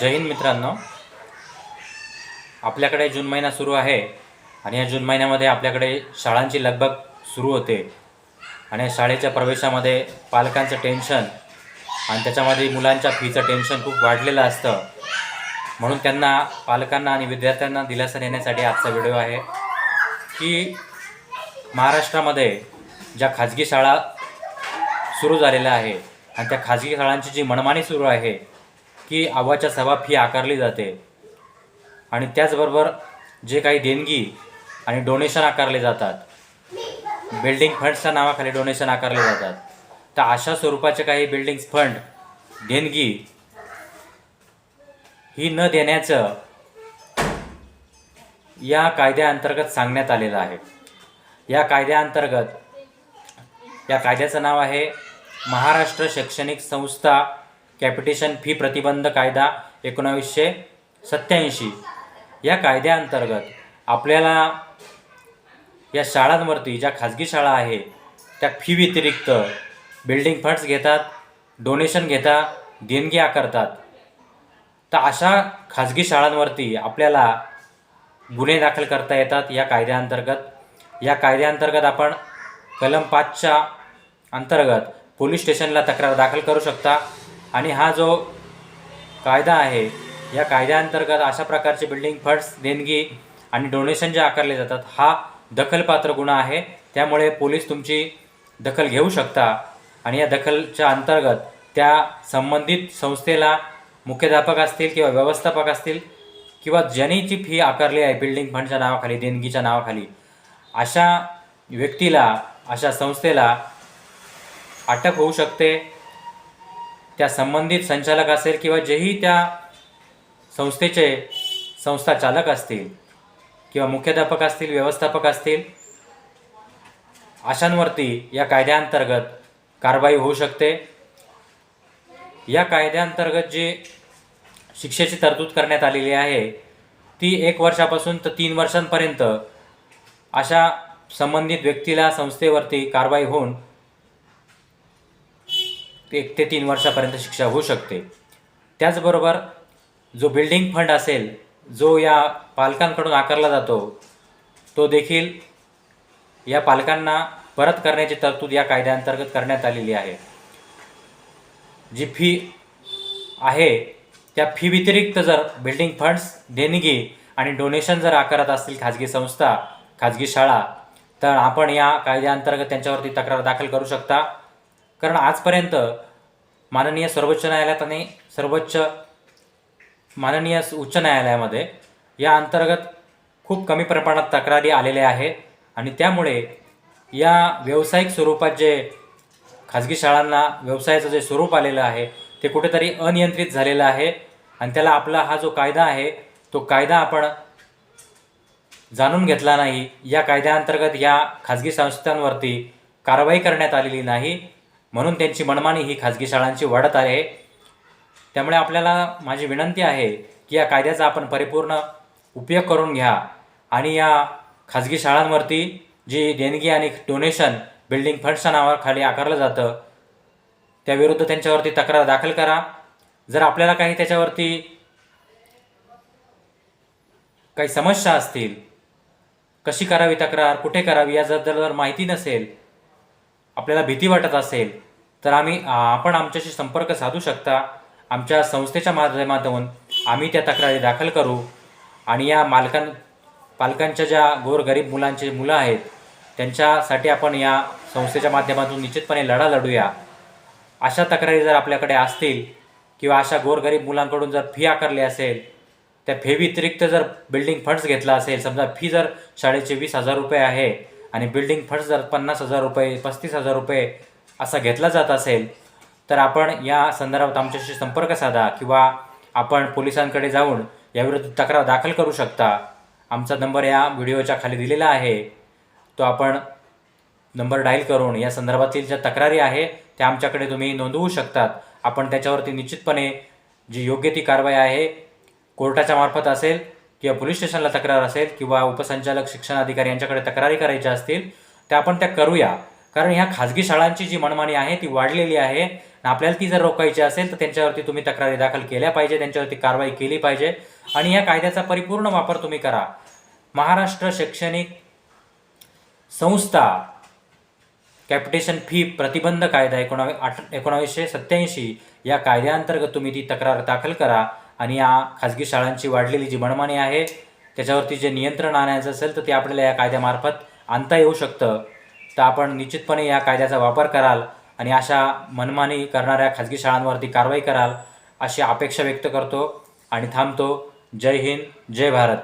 जैन मित्रांनो. आपल्याकडे जून महिना सुरू आहे आणि या जून महिन्यामध्ये आपल्याकडे शाळांची लगबग सुरू होते. आणि या शाळेच्या प्रवेशामध्ये पालकांचं टेन्शन आणि त्याच्यामध्ये मुलांच्या फीचं टेन्शन खूप वाढलेलं असतं. म्हणून त्यांना पालकांना आणि विद्यार्थ्यांना दिलासा देण्यासाठी आजचा व्हिडिओ आहे की महाराष्ट्रामध्ये ज्या खाजगी शाळा सुरू झालेल्या आहे आणि त्या खाजगी शाळांची जी मनमानी सुरू आहे की आवाच्या सभा फी आकारली जाते. आणि त्याचबरोबर जे काही देणगी आणि डोनेशन आकारले जातात. बिल्डिंग फंड्सच्या नावाखाली डोनेशन आकारले जातात. तर अशा स्वरूपाचे काही बिल्डिंग फंड देणगी ही न देण्याचं या कायद्याअंतर्गत सांगण्यात आलेलं आहे. या कायद्याअंतर्गत या कायद्याचं नाव आहे महाराष्ट्र शैक्षणिक संस्था कॅपिटेशन फी प्रतिबंध कायदा एकोणावीसशे सत्याऐंशी या कायद्याअंतर्गत आपल्याला या शाळांवरती ज्या खाजगी शाळा आहे त्या फी व्यतिरिक्त बिल्डिंग फंड्स घेतात डोनेशन घेतात देणगी आकारतात. तर अशा खाजगी शाळांवरती आपल्याला गुन्हे दाखल करता येतात या कायद्याअंतर्गत. या कायद्याअंतर्गत आपण कलम पाचच्या अंतर्गत पोलीस स्टेशनला तक्रार दाखल करू शकता. आणि हा जो कायदा आहे या कायद्याअंतर्गत अशा प्रकारचे बिल्डिंग फंड्स देणगी आणि डोनेशन जे आकारले जातात हा दखलपात्र गुन्हा आहे. त्यामुळे पोलीस तुमची दखल घेऊ शकता आणि या दखलच्या अंतर्गत त्या संबंधित संस्थेला मुख्याध्यापक असतील किंवा व्यवस्थापक असतील किंवा ज्यांनी जी फी आकारली आहे बिल्डिंग फंडच्या नावाखाली देणगीच्या नावाखाली अशा व्यक्तीला अशा संस्थेला अटक होऊ शकते. त्या संबंधित संचालक असेल किंवा जेही त्या संस्थेचे संस्था चालक असतील किंवा मुख्याध्यापक असतील व्यवस्थापक असतील अशांवरती या कायद्याअंतर्गत कारवाई होऊ शकते. या कायद्याअंतर्गत जी शिक्षेची तरतूद करण्यात आलेली आहे ती एक वर्षापासून तर तीन वर्षांपर्यंत अशा संबंधित व्यक्तीला संस्थेवरती कारवाई होऊन एक ते तीन वर्षापर्यंत शिक्षा होऊ शकते. त्याचबरोबर जो बिल्डिंग फंड असेल जो या पालकांकडून आकारला जातो तो देखील या पालकांना परत करण्याची तरतूद या कायद्याअंतर्गत करण्यात आलेली आहे. जी फी आहे त्या फी व्यतिरिक्त जर बिल्डिंग फंड्स देणगी आणि डोनेशन जर आकारत असतील खाजगी संस्था खाजगी शाळा तर आपण या कायद्याअंतर्गत त्यांच्यावरती तक्रार दाखल करू शकता. कारण आजपर्यंत माननीय सर्वोच्च न्यायालयात आणि सर्वोच्च माननीय उच्च न्यायालयामध्ये या अंतर्गत खूप कमी प्रमाणात तक्रारी आलेल्या आहेत आणि त्यामुळे या व्यावसायिक स्वरूपात जे खाजगी शाळांना व्यवसायाचं जे स्वरूप आलेलं आहे ते कुठेतरी अनियंत्रित झालेलं आहे आणि त्याला आपला हा जो कायदा आहे तो कायदा आपण जाणून घेतला नाही. या कायद्याअंतर्गत या खाजगी संस्थांवरती कारवाई करण्यात आलेली नाही. म्हणून त्यांची मनमानी ही खाजगी शाळांची वाढत आहे. त्यामुळे आपल्याला माझी विनंती आहे की या कायद्याचा आपण परिपूर्ण उपयोग करून घ्या आणि या खाजगी शाळांवरती जी देणगी आणि डोनेशन बिल्डिंग फंड्सच्या नावाखाली आकारलं जातं त्याविरुद्ध त्यांच्यावरती तक्रार दाखल करा. जर आपल्याला काही त्याच्यावरती काही समस्या असतील कशी करावी तक्रार कुठे करावी याबद्दल जर माहिती नसेल आपल्याला भीती वाटत असेल तर आम्ही आपण आमच्याशी संपर्क साधू शकता. आमच्या संस्थेच्या माध्यमातून आम्ही त्या तक्रारी दाखल करू. आणि या मालकां पालकांच्या ज्या गोरगरीब मुलांचे मुलं आहेत त्यांच्यासाठी आपण या संस्थेच्या माध्यमातून निश्चितपणे लढा लढूया. अशा तक्रारी जर आपल्याकडे असतील किंवा अशा गोरगरीब मुलांकडून जर फी आकारली असेल त्या फी व्यतिरिक्त जर बिल्डिंग फंड्स घेतला असेल समजा फी जर शाळेचे वीस हजार रुपये आहे आणि बिल्डिंग फंड्स जर पन्नास हजार रुपये पस्तीस हजार रुपये असा घेतला जात असेल तर आपण या संदर्भात आमच्याशी संपर्क साधा किंवा आपण पोलिसांकडे जाऊन याविरुद्ध तक्रार दाखल करू शकता. आमचा नंबर या व्हिडिओच्या खाली दिलेला आहे. तो आपण नंबर डायल करून या संदर्भातील ज्या तक्रारी आहे त्या आमच्याकडे तुम्ही नोंदवू शकतात. आपण त्याच्यावरती निश्चितपणे जी योग्य ती कारवाई आहे कोर्टाच्या मार्फत असेल किंवा पोलीस स्टेशनला तक्रार असेल किंवा उपसंचालक शिक्षण अधिकारी यांच्याकडे तक्रारी करायच्या असतील त्या आपण त्या करूया. कारण ह्या खाजगी शाळांची जी मनमानी आहे ती वाढलेली आहे. आणि आपल्याला ती जर रोखायची असेल तर त्यांच्यावरती तुम्ही तक्रारी दाखल केल्या पाहिजे त्यांच्यावरती कारवाई केली पाहिजे. आणि या कायद्याचा परिपूर्ण वापर तुम्ही करा. महाराष्ट्र शैक्षणिक संस्था कॅपिटेशन फी प्रतिबंध कायदा एकोणावी आठ एकोणावीसशे सत्याऐंशी या कायद्याअंतर्गत तुम्ही ती तक्रार दाखल करा. आणि या खाजगी शाळांची वाढलेली जी मनमानी आहे त्याच्यावरती जे नियंत्रण आणायचं असेल तर ते आपल्याला या कायद्यामार्फत आणता येऊ शकतं. तर आपण निश्चितपणे या कायद्याचा वापर कराल आणि अशा मनमानी करणाऱ्या खाजगी शाळांवरती कारवाई कराल अशी अपेक्षा व्यक्त करतो आणि थांबतो. जय हिंद जय भारत.